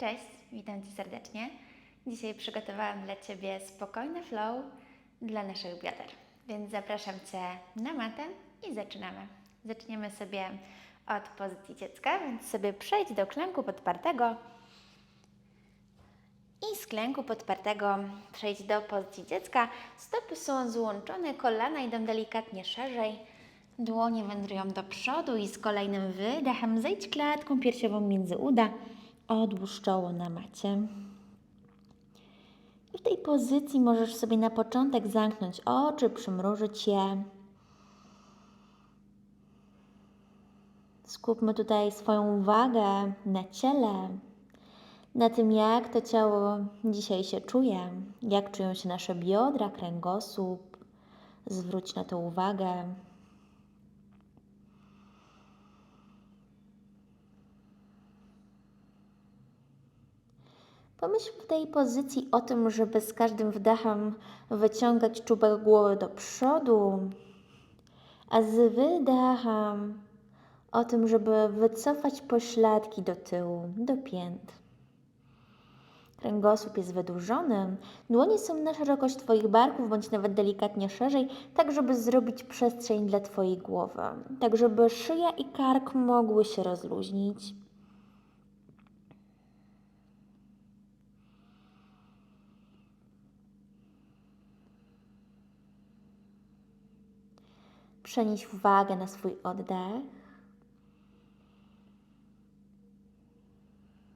Cześć, witam Cię serdecznie. Dzisiaj przygotowałam dla Ciebie spokojny flow dla naszych bioder, więc zapraszam Cię na matę i zaczynamy. Zaczniemy sobie od pozycji dziecka, więc sobie przejdź do klęku podpartego i z klęku podpartego przejdź do pozycji dziecka. Stopy są złączone, kolana idą delikatnie szerzej. Dłonie wędrują do przodu i z kolejnym wydechem zejdź klatką piersiową między uda. Odłóż czoło na macie. I w tej pozycji możesz sobie na początek zamknąć oczy, przymrużyć je. Skupmy tutaj swoją uwagę na ciele, na tym, jak to ciało dzisiaj się czuje, jak czują się nasze biodra, kręgosłup. Zwróć na to uwagę. Pomyśl w tej pozycji o tym, żeby z każdym wdechem wyciągać czubek głowy do przodu, a z wydechem o tym, żeby wycofać pośladki do tyłu, do pięt. Kręgosłup jest wydłużony, dłonie są na szerokość Twoich barków, bądź nawet delikatnie szerzej, tak żeby zrobić przestrzeń dla Twojej głowy, tak żeby szyja i kark mogły się rozluźnić. Przenieś uwagę na swój oddech.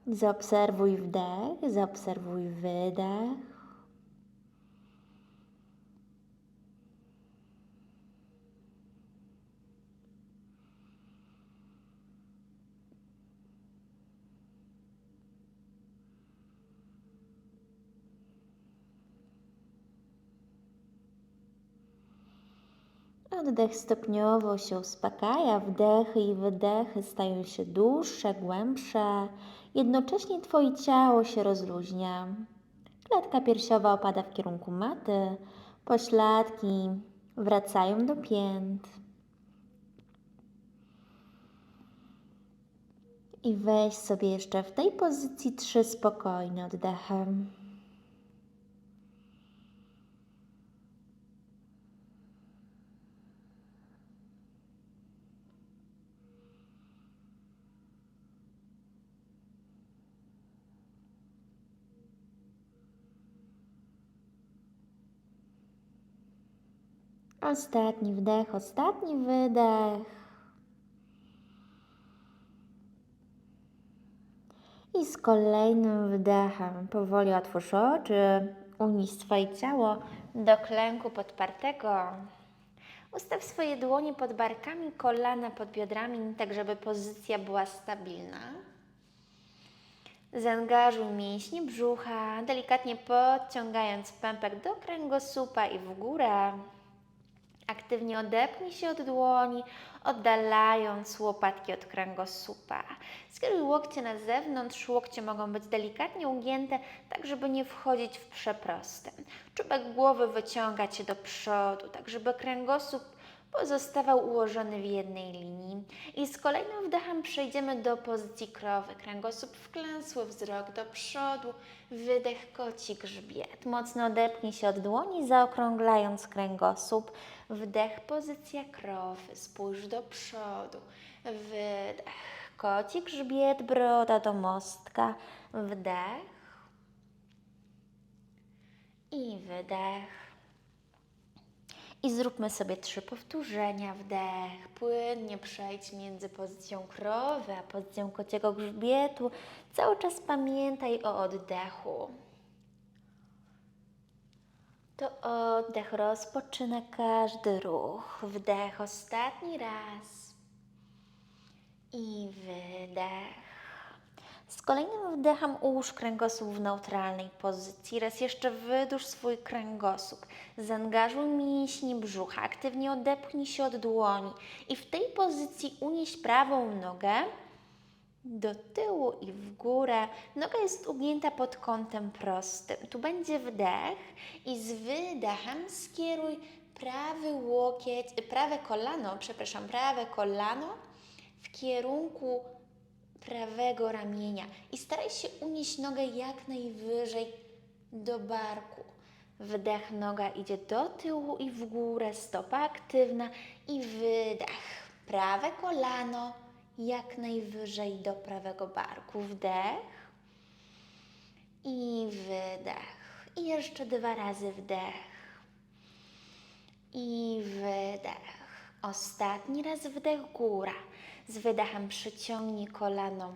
Zaobserwuj wdech, zaobserwuj wydech. Oddech stopniowo się uspokaja, wdechy i wydechy stają się dłuższe, głębsze. Jednocześnie Twoje ciało się rozluźnia. Klatka piersiowa opada w kierunku maty, pośladki wracają do pięt. I weź sobie jeszcze w tej pozycji trzy spokojne oddechy. Ostatni wdech, ostatni wydech. I z kolejnym wdechem powoli otwórz oczy, unieś swoje ciało do klęku podpartego. Ustaw swoje dłonie pod barkami, kolana pod biodrami, tak żeby pozycja była stabilna. Zaangażuj mięśnie brzucha, delikatnie podciągając pępek do kręgosłupa i w górę. Aktywnie odepnij się od dłoni, oddalając łopatki od kręgosłupa. Skieruj łokcie na zewnątrz, łokcie mogą być delikatnie ugięte, tak żeby nie wchodzić w przeproste. Czubek głowy wyciągać się do przodu, tak żeby kręgosłup pozostawał ułożony w jednej linii. I z kolejnym wdechem przejdziemy do pozycji krowy. Kręgosłup wklęsły, wzrok do przodu, wydech koci grzbiet. Mocno odepnij się od dłoni, zaokrąglając kręgosłup. Wdech, pozycja krowy, spójrz do przodu. Wydech, koci grzbiet, broda do mostka. Wdech i wydech. I zróbmy sobie trzy powtórzenia. Wdech, płynnie przejdź między pozycją krowy a pozycją kociego grzbietu. Cały czas pamiętaj o oddechu. To oddech rozpoczyna każdy ruch. Wdech ostatni raz. I wydech. Z kolejnym wdechem ułóż kręgosłup w neutralnej pozycji. Raz jeszcze wydłuż swój kręgosłup. Zaangażuj mięśnie brzucha. Aktywnie odepchnij się od dłoni. I w tej pozycji unieś prawą nogę do tyłu i w górę. Noga jest ugięta pod kątem prostym. Tu będzie wdech i z wydechem skieruj prawy łokieć, prawe kolano, przepraszam, prawe kolano w kierunku prawego ramienia i staraj się unieść nogę jak najwyżej do barku. Wdech, noga idzie do tyłu i w górę, stopa aktywna i wydech. Prawe kolano jak najwyżej do prawego barku. Wdech i wydech. I jeszcze dwa razy wdech i wydech. Ostatni raz wdech góra. Z wydechem przyciągnij kolano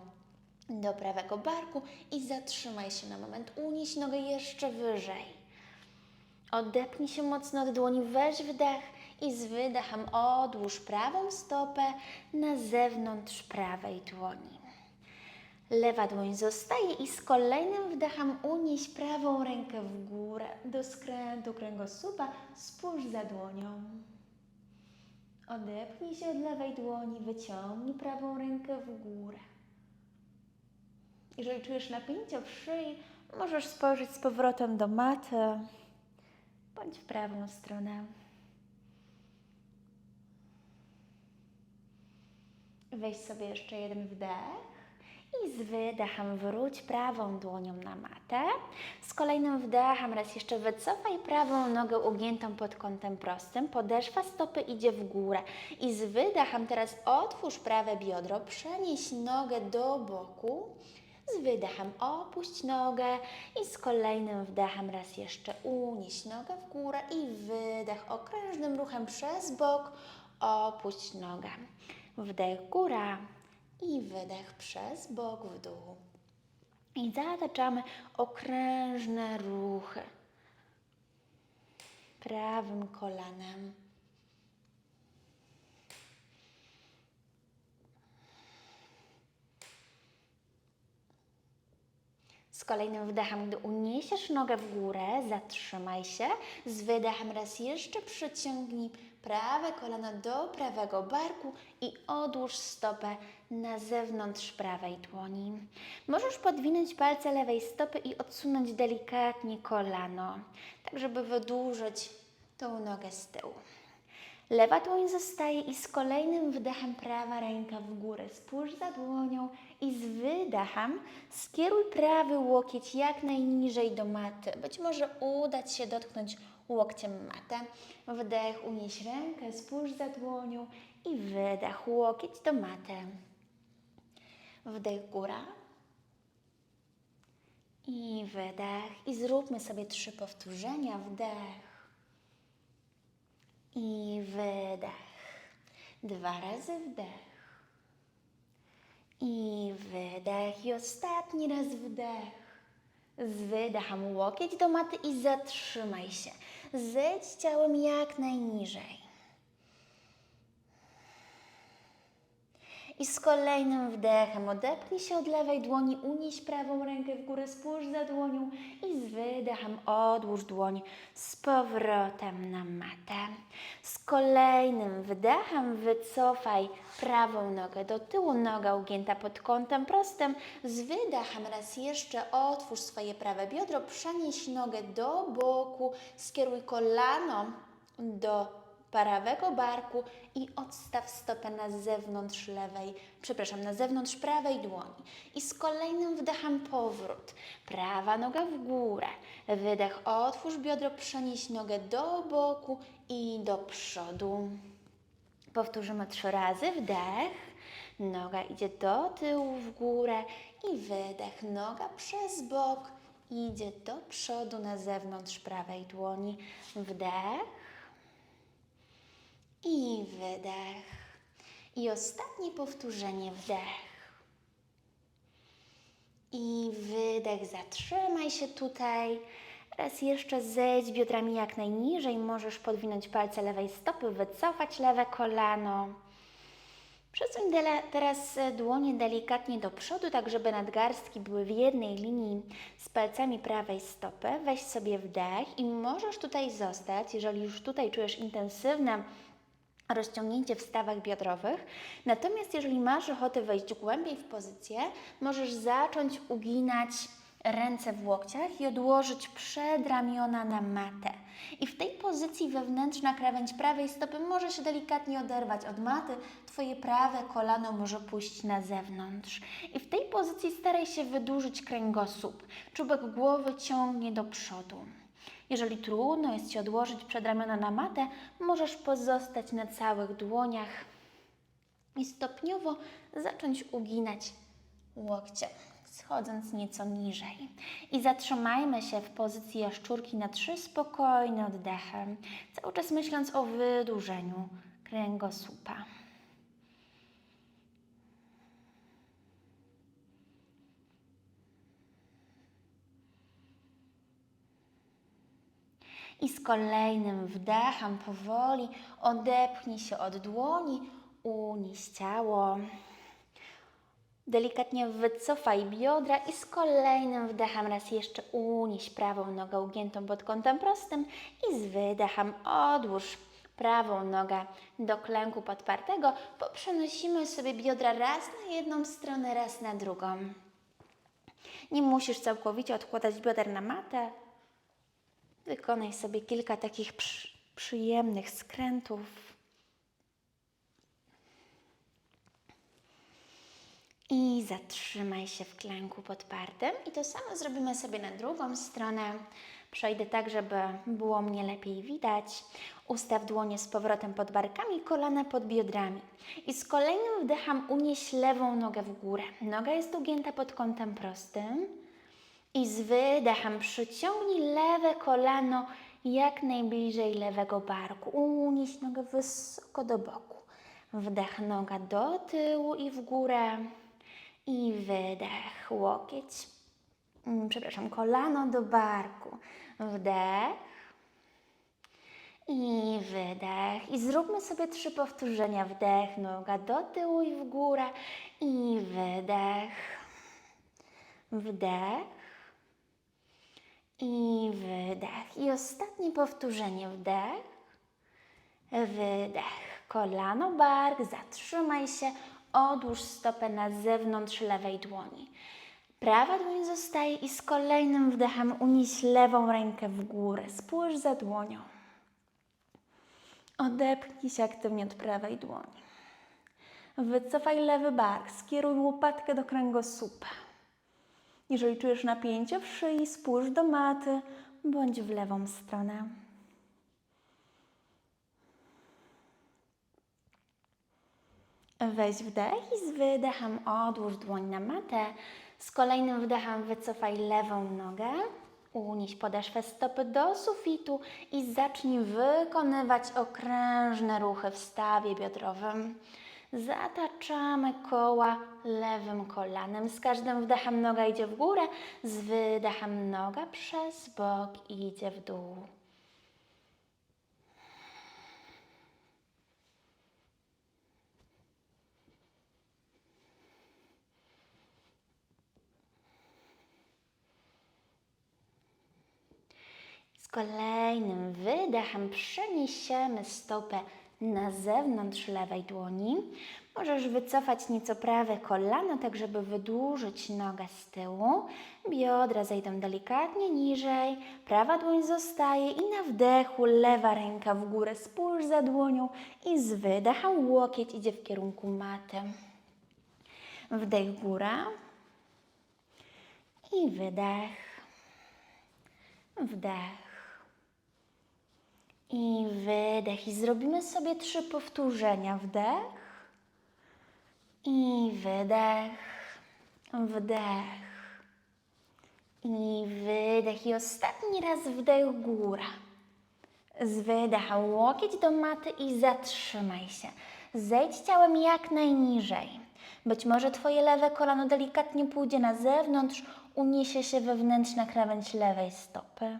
do prawego barku i zatrzymaj się na moment. Unieś nogę jeszcze wyżej. Odepnij się mocno od dłoni, weź wdech i z wydechem odłóż prawą stopę na zewnątrz prawej dłoni. Lewa dłoń zostaje i z kolejnym wdechem unieś prawą rękę w górę do skrętu kręgosłupa, spójrz za dłonią. Odepnij się od lewej dłoni, wyciągnij prawą rękę w górę. Jeżeli czujesz napięcie w szyi, możesz spojrzeć z powrotem do maty bądź w prawą stronę. Weź sobie jeszcze jeden wdech i z wydechem wróć prawą dłonią na matę. Z kolejnym wdechem raz jeszcze wycofaj prawą nogę ugiętą pod kątem prostym. Podeszwa stopy idzie w górę. I z wydechem teraz otwórz prawe biodro, przenieś nogę do boku. Z wydechem opuść nogę i z kolejnym wdechem raz jeszcze unieś nogę w górę i wydech okrężnym ruchem przez bok opuść nogę. Wdech góra i wydech przez bok w dół. I zataczamy okrężne ruchy prawym kolanem. Z kolejnym wdechem, gdy uniesiesz nogę w górę, zatrzymaj się. Z wydechem raz jeszcze przyciągnij prawe kolano do prawego barku i odłóż stopę na zewnątrz prawej dłoni. Możesz podwinąć palce lewej stopy i odsunąć delikatnie kolano, tak żeby wydłużyć tą nogę z tyłu. Lewa dłoń zostaje i z kolejnym wdechem prawa ręka w górę. Spójrz za dłonią i z wydechem skieruj prawy łokieć jak najniżej do maty. Być może uda Ci się dotknąć łokciem matę. Wdech, unieś rękę, spójrz za dłonią i wydech, łokieć do maty. Wdech góra i wydech. I zróbmy sobie trzy powtórzenia. Wdech i wydech. Dwa razy wdech. I wydech. I ostatni raz wdech. Z wydechem łokieć do maty i zatrzymaj się. Zejdź ciałem jak najniżej. I z kolejnym wdechem odepnij się od lewej dłoni, unieś prawą rękę w górę, spójrz za dłonią i z wydechem odłóż dłoń z powrotem na matę. Z kolejnym wdechem wycofaj prawą nogę do tyłu, noga ugięta pod kątem prostym. Z wydechem raz jeszcze otwórz swoje prawe biodro, przenieś nogę do boku, skieruj kolano do prawego barku i odstaw stopę na zewnątrz lewej, przepraszam, na zewnątrz prawej dłoni. I z kolejnym wdechem powrót. Prawa noga w górę. Wydech, otwórz biodro, przenieś nogę do boku i do przodu. Powtórzymy trzy razy. Wdech. Noga idzie do tyłu, w górę i wydech. Noga przez bok idzie do przodu na zewnątrz prawej dłoni. Wdech i wydech. I ostatnie powtórzenie wdech. I wydech. Zatrzymaj się tutaj. Raz jeszcze zejdź biodrami jak najniżej. Możesz podwinąć palce lewej stopy, wycofać lewe kolano. Przesuń teraz e, dłonie delikatnie do przodu, tak żeby nadgarstki były w jednej linii z palcami prawej stopy. Weź sobie wdech i możesz tutaj zostać, jeżeli już tutaj czujesz intensywne rozciągnięcie w stawach biodrowych. Natomiast jeżeli masz ochotę wejść głębiej w pozycję, możesz zacząć uginać ręce w łokciach i odłożyć przedramiona na matę. I w tej pozycji wewnętrzna krawędź prawej stopy może się delikatnie oderwać od maty, Twoje prawe kolano może pójść na zewnątrz. I w tej pozycji staraj się wydłużyć kręgosłup. Czubek głowy ciągnie do przodu. Jeżeli trudno jest Ci odłożyć przedramiona na matę, możesz pozostać na całych dłoniach i stopniowo zacząć uginać łokcie, schodząc nieco niżej. I zatrzymajmy się w pozycji jaszczurki na trzy spokojne oddechy, cały czas myśląc o wydłużeniu kręgosłupa. I z kolejnym wdechem powoli odepchnij się od dłoni, unieś ciało. Delikatnie wycofaj biodra i z kolejnym wdechem raz jeszcze unieś prawą nogę ugiętą pod kątem prostym i z wydechem odłóż prawą nogę do klęku podpartego. Poprzenosimy sobie biodra raz na jedną stronę, raz na drugą. Nie musisz całkowicie odkładać bioder na matę. Wykonaj sobie kilka takich przy, przyjemnych skrętów. I zatrzymaj się w klęku podpartym. I to samo zrobimy sobie na drugą stronę. Przejdę tak, żeby było mnie lepiej widać. Ustaw dłonie z powrotem pod barkami, kolana pod biodrami. I z kolejnym wdechem unieś lewą nogę w górę. Noga jest ugięta pod kątem prostym. I z wydechem przyciągnij lewe kolano jak najbliżej lewego barku. Unieś nogę wysoko do boku. Wdech noga do tyłu i w górę. I wydech, łokieć, mm, przepraszam, kolano do barku. Wdech i wydech. I zróbmy sobie trzy powtórzenia. Wdech, noga do tyłu i w górę. I wydech. Wdech. I wydech. I ostatnie powtórzenie. Wdech. Wydech. Kolano, bark. Zatrzymaj się. Odłóż stopę na zewnątrz lewej dłoni. Prawa dłoń zostaje i z kolejnym wdechem unieś lewą rękę w górę. Spójrz za dłonią. Odepchnij się aktywnie od prawej dłoni. Wycofaj lewy bark, skieruj łopatkę do kręgosłupa. Jeżeli czujesz napięcie w szyi, spójrz do maty bądź w lewą stronę. Weź wdech i z wydechem odłóż dłoń na matę. Z kolejnym wdechem wycofaj lewą nogę. Unieś podeszwę stopy do sufitu i zacznij wykonywać okrężne ruchy w stawie biodrowym. Zataczamy koła lewym kolanem. Z każdym wdechem noga idzie w górę, z wydechem noga przez bok idzie w dół. Z kolejnym wydechem przeniesiemy stopę na zewnątrz lewej dłoni. Możesz wycofać nieco prawe kolano, tak żeby wydłużyć nogę z tyłu. Biodra zejdą delikatnie niżej, prawa dłoń zostaje i na wdechu lewa ręka w górę. Spójrz za dłonią i z wydechem łokieć idzie w kierunku maty. Wdech góra i wydech. Wdech i wydech. I zrobimy sobie trzy powtórzenia. Wdech i wydech, wdech i wydech. I ostatni raz wdech góra. Z wydechem łokieć do maty i zatrzymaj się. Zejdź ciałem jak najniżej. Być może Twoje lewe kolano delikatnie pójdzie na zewnątrz, uniesie się wewnętrzna krawędź lewej stopy.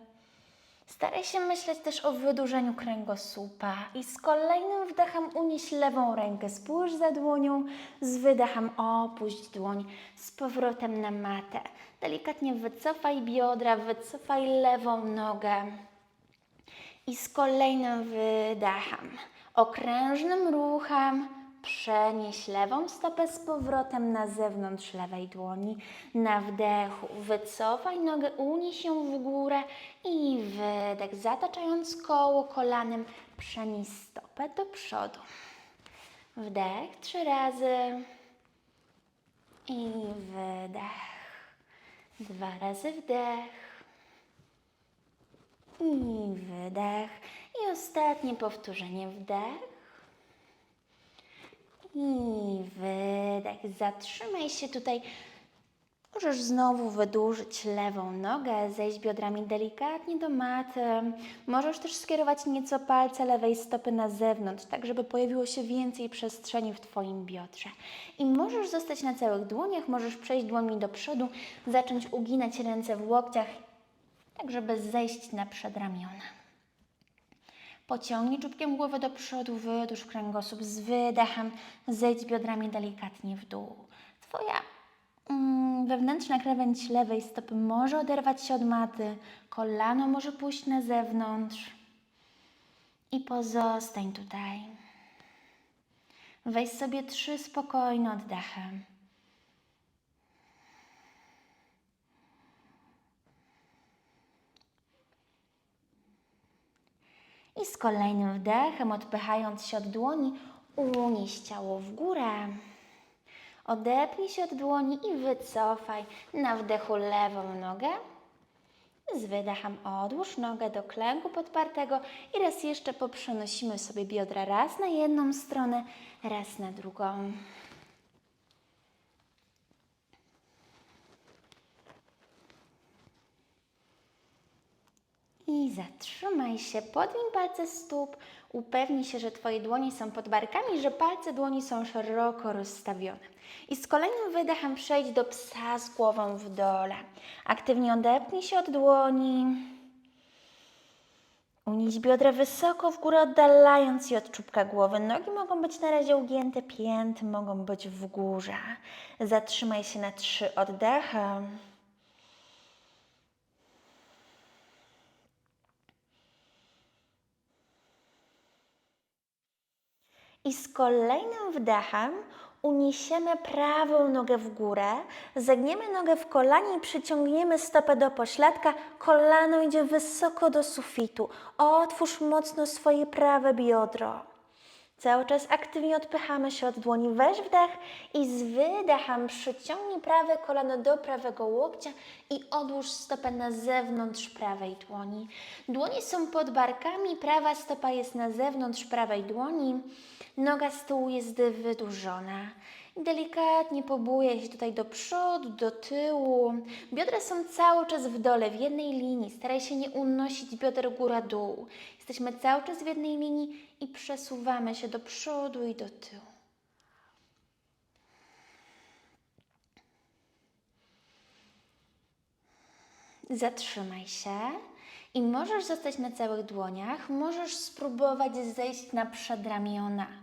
Staraj się myśleć też o wydłużeniu kręgosłupa i z kolejnym wdechem unieś lewą rękę, spójrz za dłonią, z wydechem opuść dłoń z powrotem na matę. Delikatnie wycofaj biodra, wycofaj lewą nogę i z kolejnym wydechem, okrężnym ruchem Przenieś lewą stopę z powrotem na zewnątrz lewej dłoni. Na wdechu wycofaj nogę, unieś ją w górę i wydech, zataczając koło kolanem, przenieś stopę do przodu. Wdech trzy razy i wydech. Dwa razy wdech i wydech. I ostatnie powtórzenie wdech i wydech. Zatrzymaj się tutaj. Możesz znowu wydłużyć lewą nogę, zejść biodrami delikatnie do maty. Możesz też skierować nieco palce lewej stopy na zewnątrz, tak żeby pojawiło się więcej przestrzeni w Twoim biodrze. I możesz zostać na całych dłoniach, możesz przejść dłońmi do przodu, zacząć uginać ręce w łokciach, tak żeby zejść na przedramiona. Pociągnij czubkiem głowy do przodu, wydłuż kręgosłup z wydechem, zejdź biodrami delikatnie w dół. Twoja mm, wewnętrzna krawędź lewej stopy może oderwać się od maty, kolano może pójść na zewnątrz i pozostań tutaj. Weź sobie trzy spokojne oddechy. Kolejnym wdechem, odpychając się od dłoni, unieś ciało w górę. Odepnij się od dłoni i wycofaj na wdechu lewą nogę. Z wydechem odłóż nogę do klęku podpartego i raz jeszcze poprzenosimy sobie biodra raz na jedną stronę, raz na drugą. I zatrzymaj się, podwiń palce stóp, upewnij się, że Twoje dłonie są pod barkami, że palce dłoni są szeroko rozstawione. I z kolejnym wydechem przejdź do psa z głową w dole. Aktywnie odepnij się od dłoni. Unieś biodra wysoko w górę, oddalając je od czubka głowy. Nogi mogą być na razie ugięte, pięty mogą być w górze. Zatrzymaj się na trzy oddechy. I z kolejnym wdechem uniesiemy prawą nogę w górę, zagniemy nogę w kolanie i przyciągniemy stopę do pośladka. Kolano idzie wysoko do sufitu. Otwórz mocno swoje prawe biodro. Cały czas aktywnie odpychamy się od dłoni. Weź wdech i z wydechem przyciągnij prawe kolano do prawego łokcia i odłóż stopę na zewnątrz prawej dłoni. Dłonie są pod barkami, prawa stopa jest na zewnątrz prawej dłoni. Noga z tyłu jest wydłużona. Delikatnie pobujaj się tutaj do przodu, do tyłu. Biodra są cały czas w dole, w jednej linii. Staraj się nie unosić bioder góra-dół. Jesteśmy cały czas w jednej linii i przesuwamy się do przodu i do tyłu. Zatrzymaj się i możesz zostać na całych dłoniach, możesz spróbować zejść na przedramiona.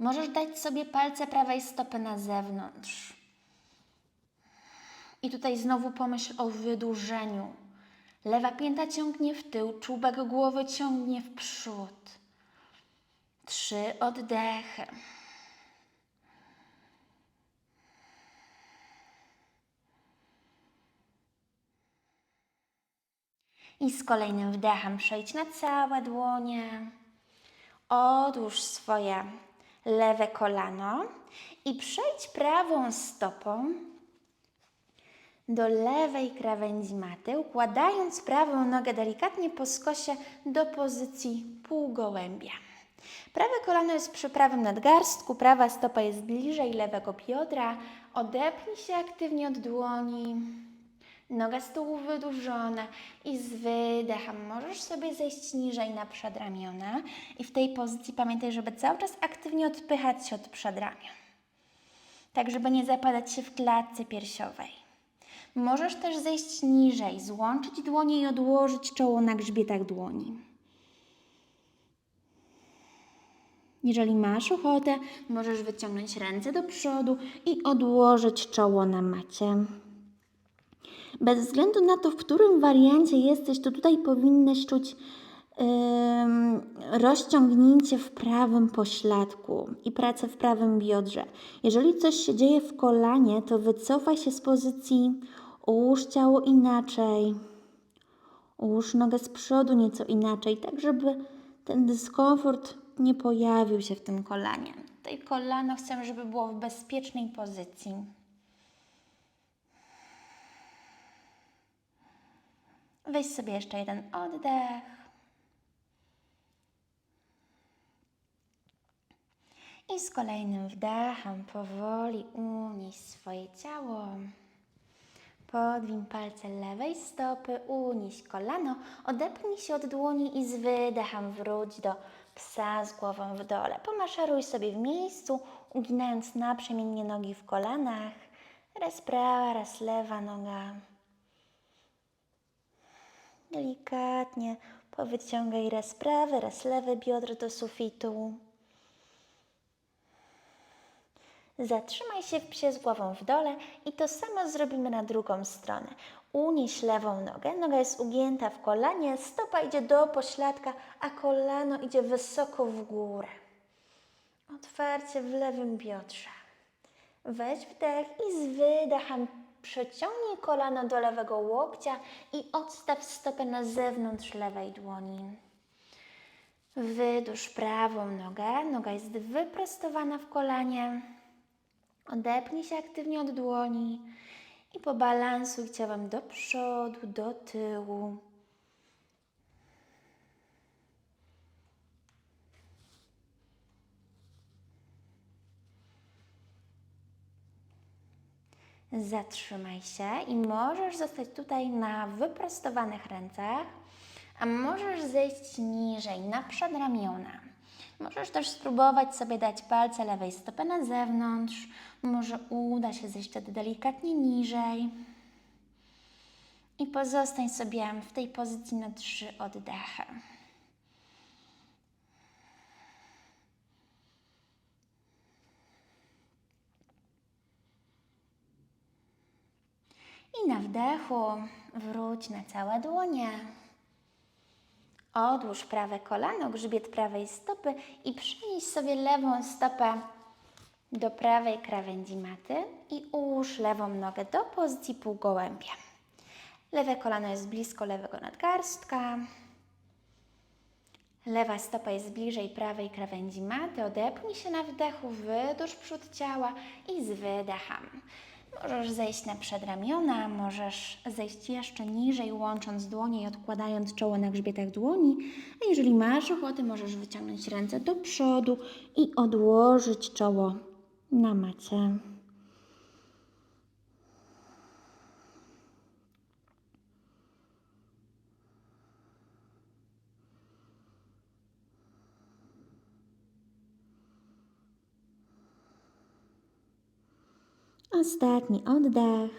Możesz dać sobie palce prawej stopy na zewnątrz. I tutaj znowu pomyśl o wydłużeniu. Lewa pięta ciągnie w tył, czubek głowy ciągnie w przód. Trzy oddechy. I z kolejnym wdechem przejdź na całe dłonie. Odłóż swoje lewe kolano i przejdź prawą stopą do lewej krawędzi maty, układając prawą nogę delikatnie po skosie do pozycji półgołębia. Prawe kolano jest przy prawym nadgarstku, prawa stopa jest bliżej lewego biodra. Odepnij się aktywnie od dłoni. Noga z tyłu wydłużona i z wydechem możesz sobie zejść niżej na przedramiona i w tej pozycji pamiętaj, żeby cały czas aktywnie odpychać się od przedramion. Tak, żeby nie zapadać się w klatce piersiowej. Możesz też zejść niżej, złączyć dłonie i odłożyć czoło na grzbietach dłoni. Jeżeli masz ochotę, możesz wyciągnąć ręce do przodu i odłożyć czoło na macie. Bez względu na to, w którym wariancie jesteś, to tutaj powinnaś czuć rozciągnięcie w prawym pośladku i pracę w prawym biodrze. Jeżeli coś się dzieje w kolanie, to wycofaj się z pozycji, ułóż ciało inaczej, ułóż nogę z przodu nieco inaczej, tak żeby ten dyskomfort nie pojawił się w tym kolanie. Tutaj kolano chcę, żeby było w bezpiecznej pozycji. Weź sobie jeszcze jeden oddech. I z kolejnym wdechem powoli unieś swoje ciało. Podwin palce lewej stopy, unieś kolano, odepnij się od dłoni i z wydechem wróć do psa z głową w dole. Pomaszeruj sobie w miejscu, uginając naprzemiennie nogi w kolanach. Raz prawa, raz lewa noga. Delikatnie powyciągaj raz prawe, raz lewe biodro do sufitu. Zatrzymaj się w psie z głową w dole i to samo zrobimy na drugą stronę. Unieś lewą nogę, noga jest ugięta w kolanie, stopa idzie do pośladka, a kolano idzie wysoko w górę. Otwarcie w lewym biodrze. Weź wdech i z wydechem przeciągnij kolano do lewego łokcia i odstaw stopę na zewnątrz lewej dłoni. Wydłuż prawą nogę, noga jest wyprostowana w kolanie. Odepnij się aktywnie od dłoni i pobalansuj ciałem do przodu, do tyłu. Zatrzymaj się i możesz zostać tutaj na wyprostowanych rękach, a możesz zejść niżej na przedramiona. Możesz też spróbować sobie dać palce lewej stopy na zewnątrz. Może uda się zejść wtedy delikatnie niżej. I pozostań sobie w tej pozycji na trzy oddechy. I na wdechu wróć na całe dłonie. Odłóż prawe kolano, grzbiet prawej stopy i przenieś sobie lewą stopę do prawej krawędzi maty i ułóż lewą nogę do pozycji półgołębia. Lewe kolano jest blisko lewego nadgarstka. Lewa stopa jest bliżej prawej krawędzi maty. Odepnij się na wdechu, wydłuż przód ciała i z wydechem. Możesz zejść na przedramiona, możesz zejść jeszcze niżej, łącząc dłonie i odkładając czoło na grzbietach dłoni. A jeżeli masz ochotę, możesz wyciągnąć ręce do przodu i odłożyć czoło na macie. Ostatni oddech.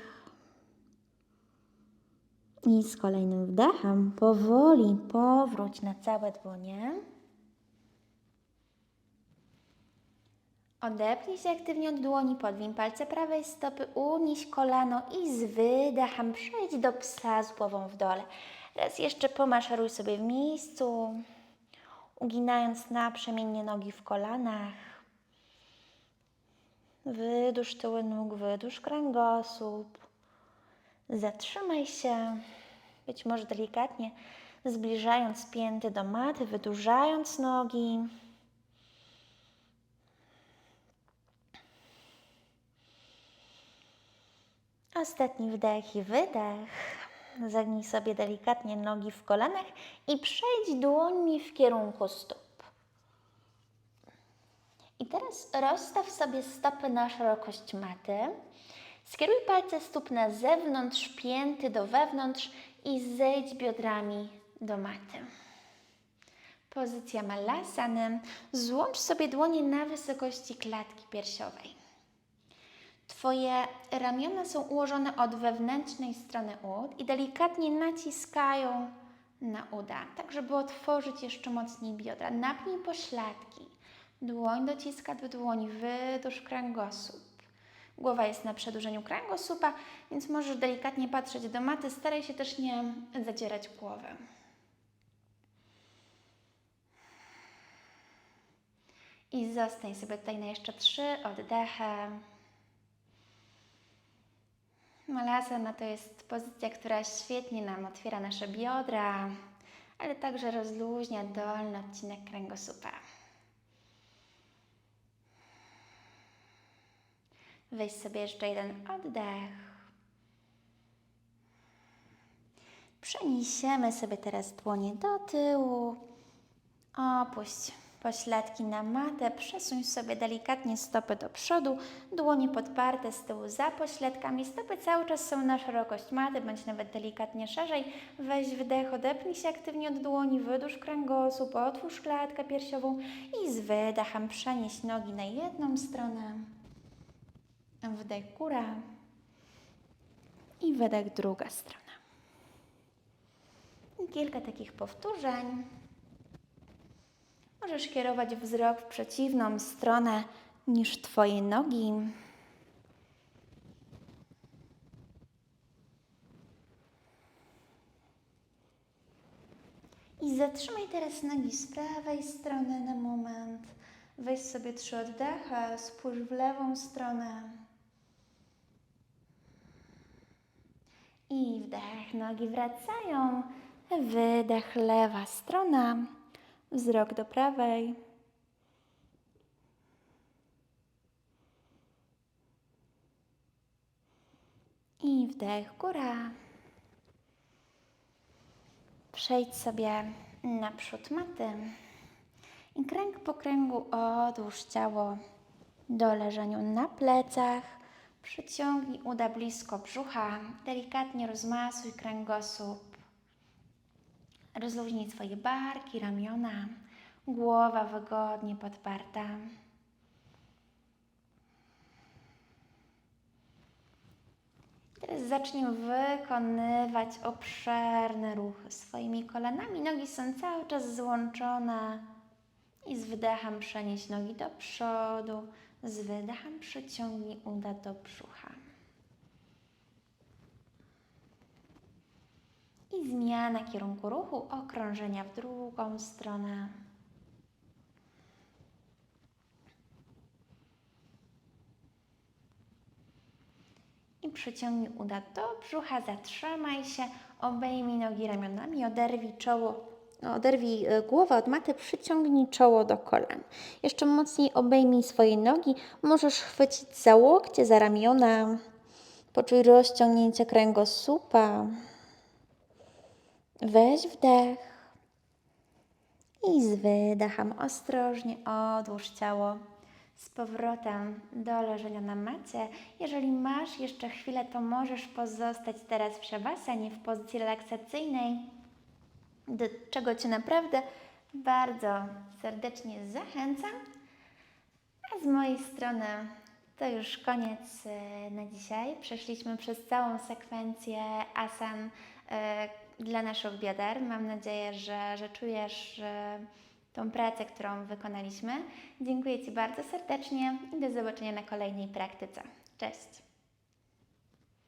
I z kolejnym wdechem powoli powróć na całe dłonie. Odepnij się aktywnie od dłoni, podwin palce prawej stopy, unieś kolano i z wydechem przejdź do psa z głową w dole. Raz jeszcze pomaszeruj sobie w miejscu, uginając naprzemiennie nogi w kolanach. Wydłuż tyły nóg, wydłuż kręgosłup. Zatrzymaj się, być może delikatnie zbliżając pięty do maty, wydłużając nogi. Ostatni wdech i wydech. Zagnij sobie delikatnie nogi w kolanach i przejdź dłońmi w kierunku stóp. I teraz rozstaw sobie stopy na szerokość maty. Skieruj palce stóp na zewnątrz, pięty do wewnątrz i zejdź biodrami do maty. Pozycja malasany. Złącz sobie dłonie na wysokości klatki piersiowej. Twoje ramiona są ułożone od wewnętrznej strony ud i delikatnie naciskają na uda, tak żeby otworzyć jeszcze mocniej biodra. Napnij pośladki. Dłoń dociska do dłoni, wydłuż kręgosłup. Głowa jest na przedłużeniu kręgosłupa, więc możesz delikatnie patrzeć do maty. Staraj się też nie zadzierać głowy. I zostań sobie tutaj na jeszcze trzy oddechy. Malasana to jest pozycja, która świetnie nam otwiera nasze biodra, ale także rozluźnia dolny odcinek kręgosłupa. Weź sobie jeszcze jeden oddech. Przeniesiemy sobie teraz dłonie do tyłu. Opuść pośladki na matę, przesuń sobie delikatnie stopy do przodu, dłonie podparte z tyłu za pośladkami, stopy cały czas są na szerokość maty, bądź nawet delikatnie szerzej. Weź wdech, odepnij się aktywnie od dłoni, wydłuż kręgosłup, otwórz klatkę piersiową i z wydechem przenieś nogi na jedną stronę. Wdech góra i wydech druga strona. I kilka takich powtórzeń. Możesz kierować wzrok w przeciwną stronę niż Twoje nogi. I zatrzymaj teraz nogi z prawej strony na moment. Weź sobie trzy oddechy, spójrz w lewą stronę. I wdech, nogi wracają. Wydech, lewa strona. Wzrok do prawej. I wdech, góra. Przejdź sobie naprzód maty. I kręg po kręgu odłóż ciało do leżeniu na plecach. Przyciągnij uda blisko brzucha. Delikatnie rozmasuj kręgosłup. Rozluźnij swoje barki, ramiona, głowa wygodnie podparta. Teraz zacznij wykonywać obszerne ruchy swoimi kolanami. Nogi są cały czas złączone i z wydechem przenieś nogi do przodu, z wydechem przyciągnij uda do brzucha. I zmiana kierunku ruchu, okrążenia w drugą stronę. I przyciągnij uda do brzucha, zatrzymaj się, obejmij nogi ramionami, oderwij czoło, oderwij e, głowę od maty, przyciągnij czoło do kolan. Jeszcze mocniej obejmij swoje nogi, możesz chwycić za łokcie, za ramiona, poczuj rozciągnięcie kręgosłupa. Weź wdech i z wydechem ostrożnie odłóż ciało z powrotem do leżenia na macie. Jeżeli masz jeszcze chwilę, to możesz pozostać teraz w szawasanie, w pozycji relaksacyjnej, do czego Cię naprawdę bardzo serdecznie zachęcam. A z mojej strony to już koniec e, na dzisiaj. Przeszliśmy przez całą sekwencję asan e, dla naszych bioder. Mam nadzieję, że, że czujesz tą pracę, którą wykonaliśmy. Dziękuję Ci bardzo serdecznie i do zobaczenia na kolejnej praktyce. Cześć!